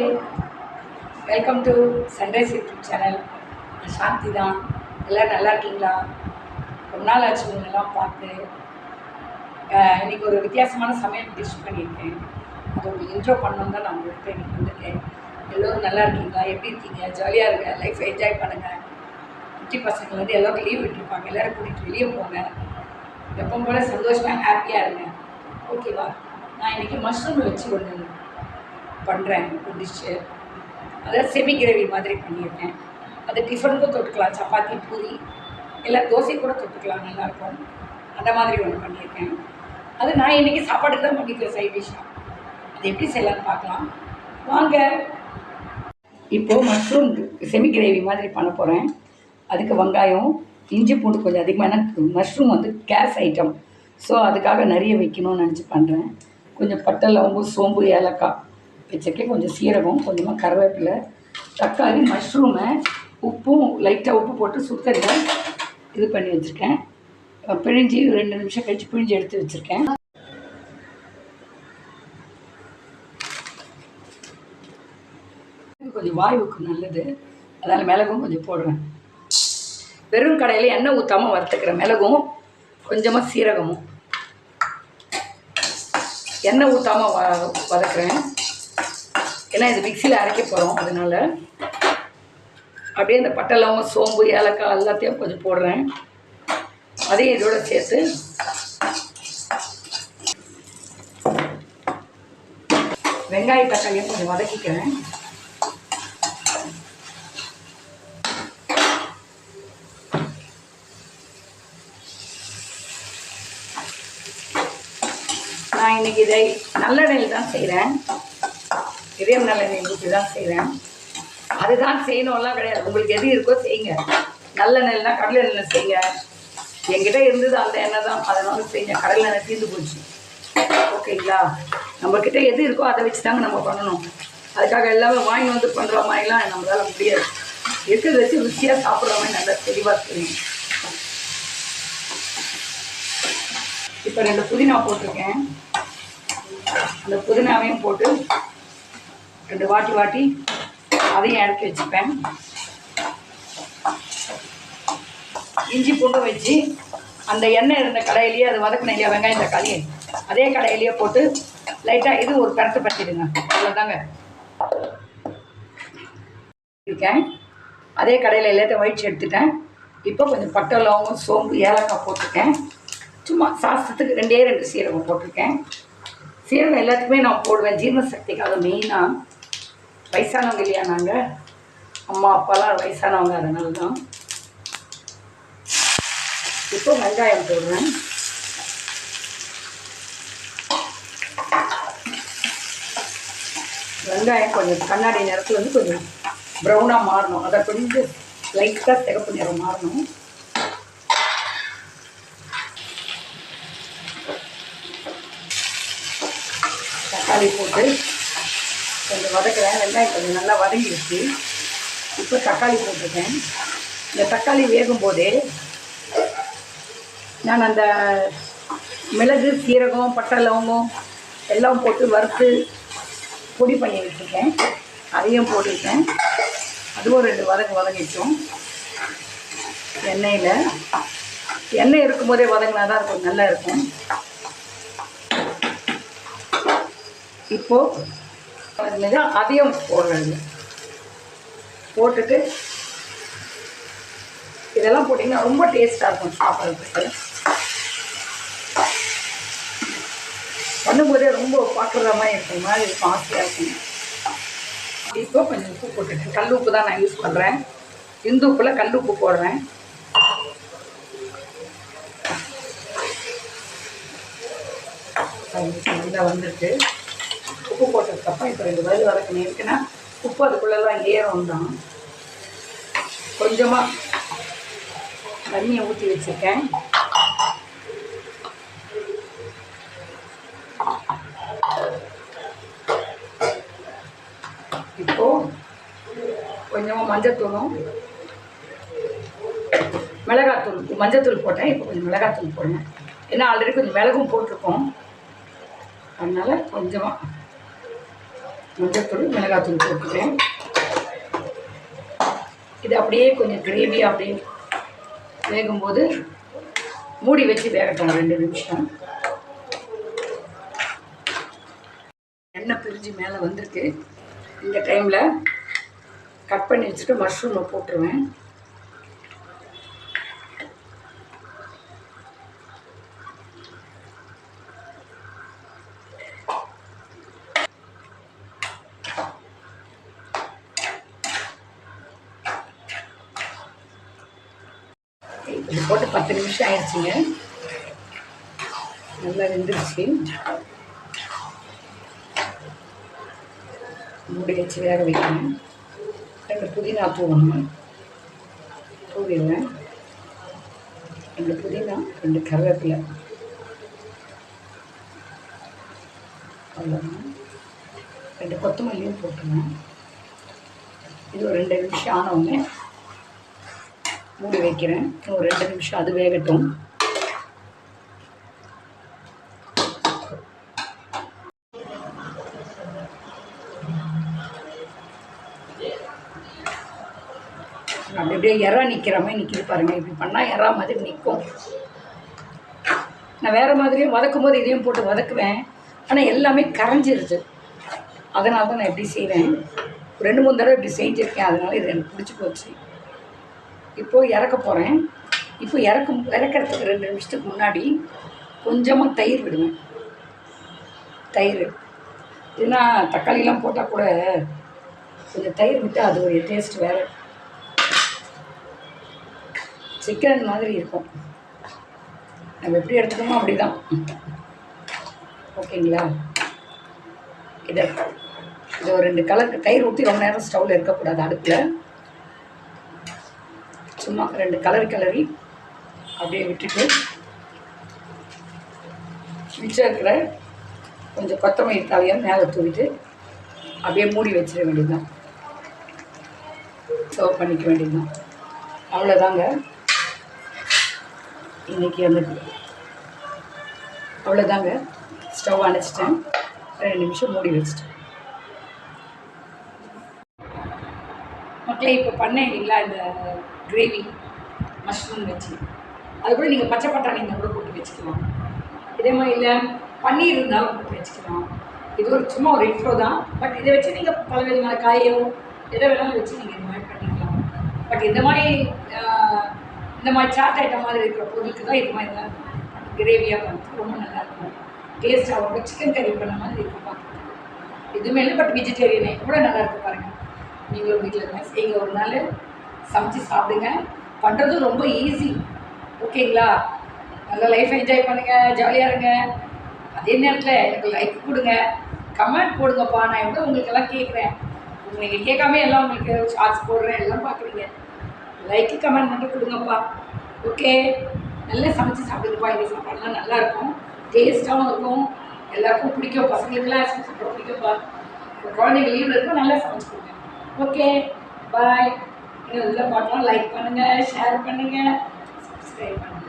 Morning welcome to sunrise YouTube channel நான் சாந்தி தான் எல்லோரும் நல்லா இருக்கீங்களா? ரொம்ப நாள் ஆச்சு உங்களெல்லாம் பார்த்து. இன்றைக்கி இன்னைக்கு ஒரு வித்தியாசமான சமையல் டிஷ் பண்ணியிருக்கேன். அது உங்களுக்கு இன்ட்ரோ பண்ணணும் தான் நான் உங்கள்கிட்ட இன்றைக்கி வந்திருக்கேன். எல்லோரும் நல்லா இருக்கீங்களா? எப்படி இருக்கீங்க? ஜாலியாக இருங்க. லைஃப் என்ஜாய் பண்ணுங்கள் குட்டி வந்து எல்லோரும் லீவ் விட்டுருப்பாங்க. எல்லோரும் கூட்டிகிட்டு வெளியே போங்க. எப்பவும் போல சந்தோஷமாக ஹாப்பியாக இருங்க. ஓகேவா நான் இன்றைக்கி மஷ்ரூம் வச்சு ஒன்று பண்ணுறேன் ஒரு டிஷ்ஷு அதாவது செமி கிரேவி மாதிரி பண்ணியிருக்கேன். அது டிஃபனுக்கும் தொட்டுக்கலாம் சப்பாத்தி பூரி இல்லை தோசை கூட தொட்டுக்கலாம் நல்லாயிருக்கும். அந்த மாதிரி ஒன்று பண்ணியிருக்கேன். அது நான் இன்றைக்கி சாப்பாடுக்கு தான் பண்ணிக்கிறேன் சைட் டிஷ்ஷாக அது எப்படி செய்யலாம்னு பார்க்கலாம். வாங்க. இப்போது மஷ்ரூம் செமி கிரேவி மாதிரி பண்ண போகிறேன் அதுக்கு வெங்காயம் இஞ்சி பூண்டு கொஞ்சம் அதிகமாக மஷ்ரூம் வந்து கேஸ் ஐட்டம் ஸோ அதுக்காக நிறைய வைக்கணும்னு நினச்சி பண்ணுறேன் கொஞ்சம் பட்டை லவங்கு சோம்பு ஏலக்காய். வச்சிருக்கேன் கொஞ்சம் சீரகம் கொஞ்சமாக கருவேப்பிலை தக்காளி மஷ்ரூமை உப்பும் லைட்டாக உப்பு போட்டு சுத்தரில் இது பண்ணி வச்சுருக்கேன். பிழிஞ்சி ரெண்டு நிமிஷம் கழித்து பிழிஞ்சு எடுத்து வச்சுருக்கேன். கொஞ்சம் வாயுவுக்கு நல்லது. அதனால் மிளகும் கொஞ்சம் போடுவேன் வெறும் கடையில் எண்ணெய் ஊற்றாமல் வறுத்துக்கிற மிளகும் கொஞ்சமாக சீரகமும். எண்ணெய் ஊற்றாமல் வ வதக்குறேன். ஏன்னா இது மிக்சியில் அரைக்க போகிறோம் அதனால் அப்படியே இந்த பட்டை லவங்கம் சோம்பு ஏலக்காய் எல்லாத்தையும் கொஞ்சம் போடுறேன். அதையும் இதோட சேர்த்து வெங்காய தக்காளியும் கொஞ்சம் வதக்கிக்கிறேன். நான் இன்னைக்கு இதை நல்லெண்ணெயில் தான் செய்கிறேன் இதயம் நல்லெண்ணெய் ஊற்றி தான் செய்கிறேன் அதுதான் செய்யணும்லாம் கிடையாது. உங்களுக்கு எது இருக்கோ செய்யுங்க. நல்லெண்ணெய்னா கடலை எண்ணெய் செய்யுங்க. என்கிட்ட இருந்தது அந்த எண்ணெய் தான். அதனால செய்யுங்க. கடலை எண்ணெய் தீர்ந்து போச்சு. ஓகேங்களா? நம்மக்கிட்ட எது இருக்கோ அதை வச்சு தாங்க நம்ம பண்ணணும். அதுக்காக எல்லாமே வாங்கி வந்து பண்ணுற மாதிரிலாம் நம்மளால முடியாது. இருக்கிறத வச்சு ருசியாக சாப்பிட்ற மாதிரி நல்லா தெளிவாக தெரியும் இப்போ ரெண்டு புதினா போட்டிருக்கேன். அந்த புதினாவையும் போட்டு ரெண்டு வாட்டி வாட்டி அதையும் இறக்கி வச்சுப்பேன். இஞ்சி பூண்டு வச்சு அந்த எண்ணெய் இருந்த கடையிலேயே அது வதக்கின இல்லையா வெங்காயம் தக்காளி அதே கடையிலேயே போட்டு லைட்டாக இது ஒரு கருத்து பற்றிடுங்க அவ்வளோதாங்க இருக்கேன். அதே கடையில் எல்லாத்தையும் வயிற்று எடுத்துட்டேன். இப்போ கொஞ்சம் பட்டை லவங்கம் சோம்பு ஏலக்காய் போட்டிருக்கேன். சும்மா சாஸ்திரத்துக்கு ரெண்டே ரெண்டு சீரகம் போட்டிருக்கேன். சீரகம் எல்லாத்துக்குமே நான் போடுவேன். ஜீரண சக்திக்காக மெயினாக வயசானவங்க இல்லையா நாங்கள் அம்மா அப்பாலாம் வயசானவங்க அதனால தான் இப்போ வெங்காயம் போடுறேன். வெங்காயம் கொஞ்சம் கண்ணாடி நிறத்தில் வந்து கொஞ்சம் ப்ரௌனாக மாறணும். அதை கொஞ்சம் லைட்டாக சிகப்பு நிறம் மாறணும். தக்காளி போட்டு வதக்குறேன். வெங்காயம் கொஞ்சம் நல்லா வதங்கிடுச்சு. இப்போ தக்காளி போட்டிருக்கேன். இந்த தக்காளி வேகும் போதே நான் அந்த மிளகு சீரகம் பட்டை லவங்கம் எல்லாம் போட்டு வறுத்து பொடி பண்ணி வச்சுருக்கேன். அதையும் போட்டிருக்கேன். அதுவும் ரெண்டு வதங்க வதங்கிட்டோம். எண்ணெயில். எண்ணெய் இருக்கும்போதே வதங்கினா தான் கொஞ்சம் நல்லா இருக்கும். இப்போது அதையும் போடணுங்க போட்டுட்டு இதெல்லாம் போட்டிங்கன்னா ரொம்ப டேஸ்ட்டாக இருக்கும் சாப்பிட்றதுக்கு. பண்ணும்போதே ரொம்ப பார்க்குற மாதிரி இருக்கும் மாதிரி இருக்கும் ஆசையாக இருக்கும். இப்போ கொஞ்சம் உப்பு போட்டுட்டேன் கல் உப்பு தான் நான் யூஸ் பண்ணுறேன் இந்து உப்பில் கல் உப்பு போடுறேன். நல்லா வந்துட்டு உப்பு போட்டதுக்கப்புறம் இப்போ ரெண்டு வயல் வதக்கணும் இருக்குன்னா உப்பு அதுக்குள்ளெல்லாம் ஏறும் தான். கொஞ்சமாக தண்ணியை ஊற்றி வச்சுருக்கேன். இப்போது கொஞ்சமாக மஞ்சத்தூளும் மிளகாத்தூள் மஞ்சத்தூள் போட்டேன். இப்போ கொஞ்சம் மிளகாத்தூள் போடுங்க ஏன்னா ஆல்ரெடி கொஞ்சம் மிளகும் போட்டிருக்கோம். அதனால் கொஞ்சமாக மஞ்சத்தூள் மிளகாத்தூள் போட்டுக்கிறேன். இது அப்படியே கொஞ்சம் கிரேவி அப்படியே வேகும்போது மூடி வச்சு வேகட்டும் ரெண்டு நிமிஷம். எண்ணெய் பிரிஞ்சு மேலே வந்திருக்கு. இந்த டைமில் கட் பண்ணி வச்சுட்டு மஷ்ரூமை போட்டுருவேன். இது போட்டு பத்து நிமிஷம் ஆயிடுச்சுங்க. நல்லா வெந்துருச்சு. மூடி வச்சு வேக வைக்கணும். ரெண்டு புதினா தூவணும் தூவிடுவேன் ரெண்டு புதினா ரெண்டு கருவேப்பிலை. அவ்வளோதான் ரெண்டு கொத்தமல்லியும் போட்டுருவேன் இது ஒரு ரெண்டு நிமிஷம் ஆனவுடனே மூடி வைக்கிறேன். ஒரு ரெண்டு நிமிஷம் அது வேகட்டும். அப்படி அப்படியே இறா நிற்கிற மாதிரி நிற்கிது பாருங்கள் இப்படி பண்ணால் இறா மாதிரி நிற்கும் நான் வேறு மாதிரியும் வதக்கும் போது இதையும் போட்டு வதக்குவேன். ஆனால் எல்லாமே கரைஞ்சிருது. அதனால தான் நான் இப்படி செய்வேன். ரெண்டு மூணு தடவை இப்படி செஞ்சுருக்கேன். அதனால இது எனக்கு பிடிச்சி போச்சு. இப்போது இறக்க போகிறேன் இப்போ இறக்கும் இறக்கிறதுக்கு ரெண்டு நிமிஷத்துக்கு முன்னாடி கொஞ்சமாக தயிர் விடுவேன் தயிர். ஏன்னா தக்காளிலாம் போட்டால் கூட கொஞ்சம் தயிர் விட்டால் அது ஒரு டேஸ்ட் வேறு. சிக்கன் மாதிரி இருக்கும். நம்ம எப்படி எடுத்துக்கணுமோ அப்படி தான் ஓகேங்களா? இதை இதை ஒரு ரெண்டு கலர் தயிர் ஊற்றி ரொம்ப நேரம் ஸ்டவ்வில் இருக்கக்கூடாது அடுப்பில். சும்மா ரெண்டு கலர் கலரி அப்படியே விட்டுட்டு மிச்சம் இருக்கிற கொஞ்சம் கொத்தமல்லி தலையாக மேலே தூவிட்டு அப்படியே மூடி வச்சிட வேண்டியதுதான். சர்வ் பண்ணிக்க வேண்டியதுதான். அவ்வளோதாங்க இன்றைக்கி அந்த அவ்வளோதாங்க ஸ்டவ் அணைச்சிட்டேன். ரெண்டு நிமிஷம் மூடி வச்சிட்டேன். மக்களே இப்போ பண்ணேன் இல்லைங்களா இந்த கிரேவி மஷ்ரூம் வச்சு. அது கூட நீங்கள் பச்சை பட்டாணி கூட போட்டு வச்சுக்கலாம். இதே மாதிரி இல்லை பன்னீர் இருந்தாலும் போட்டு வச்சுக்கலாம். இது ஒரு சும்மா ஒரு இன்ட்ரோ தான். பட் இதை வச்சு நீங்கள் பல விதமான காயோ எதை வேணாலும் வச்சு நீங்கள் இந்த மாதிரி பண்ணிக்கலாம். பட் இந்த மாதிரி இந்த மாதிரி சாட் ஐட்டம் மாதிரி இருக்கிற பொருளுக்கு தான் இது மாதிரி தான் கிரேவியாக பண்ணுறது ரொம்ப நல்லாயிருக்கும் டேஸ்ட்டாக ரொம்ப சிக்கன் கறி பண்ண மாதிரி இருக்கும் பார்த்துக்கலாம் எதுவுமே இல்லை பட் வெஜிடேரியனே கூட நல்லாயிருக்கும் பாருங்கள் நீங்களும் வீட்டில் இருந்தால் செய்யுங்க ஒரு நாள் சமைச்சு சாப்பிடுங்க. பண்ணுறதும் ரொம்ப ஈஸி ஓகேங்களா? நல்லா லைஃப் என்ஜாய் பண்ணுங்கள் ஜாலியாக இருங்க. அதே நேரத்தில் எனக்கு லைக் கொடுங்க. கமெண்ட் போடுங்கப்பா. நான் எவ்வளோ உங்களுக்கெல்லாம் கேட்குறேன் நீங்கள் கேட்காம எல்லாம் உங்களுக்கு ஷார்ட்ஸ் போடுறேன். எல்லாம் பார்க்குறீங்க. லைக்கு கமெண்ட் மட்டும் கொடுங்கப்பா. ஓகே நல்லா சமைச்சு சாப்பிடுங்கப்பா. இந்த சாப்பாடுலாம் நல்லாயிருக்கும் டேஸ்ட்டாகவும் இருக்கும். எல்லாருக்கும் பிடிக்கும். பசங்களுக்கெல்லாம் சாப்பிட பிடிக்கும்ப்பா. குழந்தைங்க லீவில் இருக்கும். நல்லா சமைச்சு கொடுங்க. ஓகே பாய் இன்னும் இதில் பார்க்கலாம் லைக் பண்ணுங்கள் ஷேர் பண்ணுங்கள் சப்ஸ்கிரைப் பண்ணுங்கள்